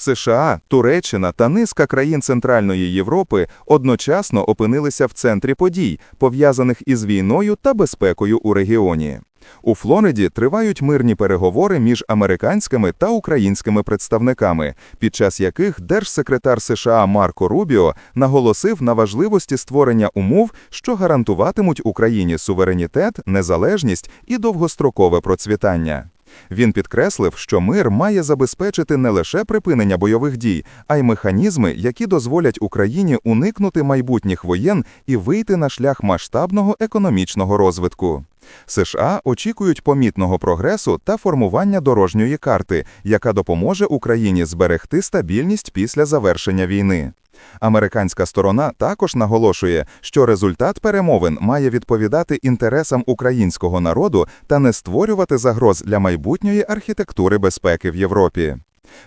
США, Туреччина та низка країн Центральної Європи одночасно опинилися в центрі подій, пов'язаних із війною та безпекою у регіоні. У Флориді тривають мирні переговори між американськими та українськими представниками, під час яких держсекретар США Марко Рубіо наголосив на важливості створення умов, що гарантуватимуть Україні суверенітет, незалежність і довгострокове процвітання. Він підкреслив, що мир має забезпечити не лише припинення бойових дій, а й механізми, які дозволять Україні уникнути майбутніх воєн і вийти на шлях масштабного економічного розвитку. США очікують помітного прогресу та формування дорожньої карти, яка допоможе Україні зберегти стабільність після завершення війни. Американська сторона також наголошує, що результат перемовин має відповідати інтересам українського народу та не створювати загроз для майбутньої архітектури безпеки в Європі.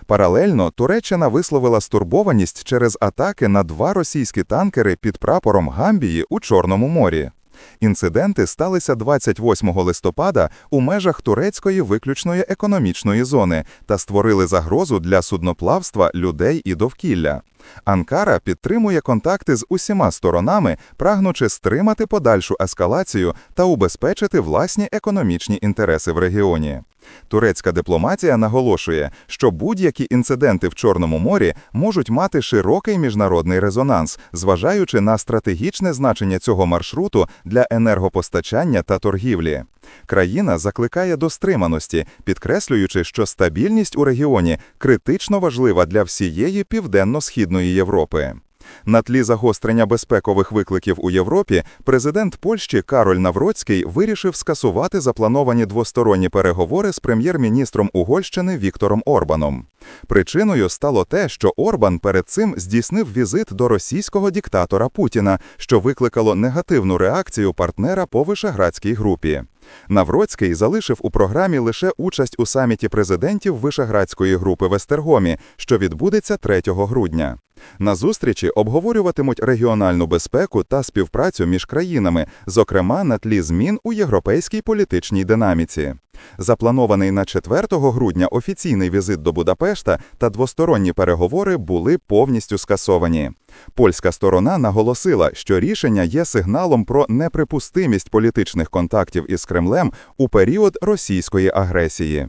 Паралельно Туреччина висловила стурбованість через атаки на два російські танкери під прапором Гамбії у Чорному морі. Інциденти сталися 28 листопада у межах турецької виключної економічної зони та створили загрозу для судноплавства, людей і довкілля. Анкара підтримує контакти з усіма сторонами, прагнучи стримати подальшу ескалацію та убезпечити власні економічні інтереси в регіоні. Турецька дипломатія наголошує, що будь-які інциденти в Чорному морі можуть мати широкий міжнародний резонанс, зважаючи на стратегічне значення цього маршруту для енергопостачання та торгівлі. Країна закликає до стриманості, підкреслюючи, що стабільність у регіоні критично важлива для всієї південно-східної Європи. На тлі загострення безпекових викликів у Європі президент Польщі Кароль Навроцький вирішив скасувати заплановані двосторонні переговори з прем'єр-міністром Угорщини Віктором Орбаном. Причиною стало те, що Орбан перед цим здійснив візит до російського диктатора Путіна, що викликало негативну реакцію партнера по Вишеградській групі. Навроцький залишив у програмі лише участь у саміті президентів Вишеградської групи в Естергомі, що відбудеться 3 грудня. На зустрічі обговорюватимуть регіональну безпеку та співпрацю між країнами, зокрема на тлі змін у європейській політичній динаміці. Запланований на 4 грудня офіційний візит до Будапешта та двосторонні переговори були повністю скасовані. Польська сторона наголосила, що рішення є сигналом про неприпустимість політичних контактів із Кремлем у період російської агресії.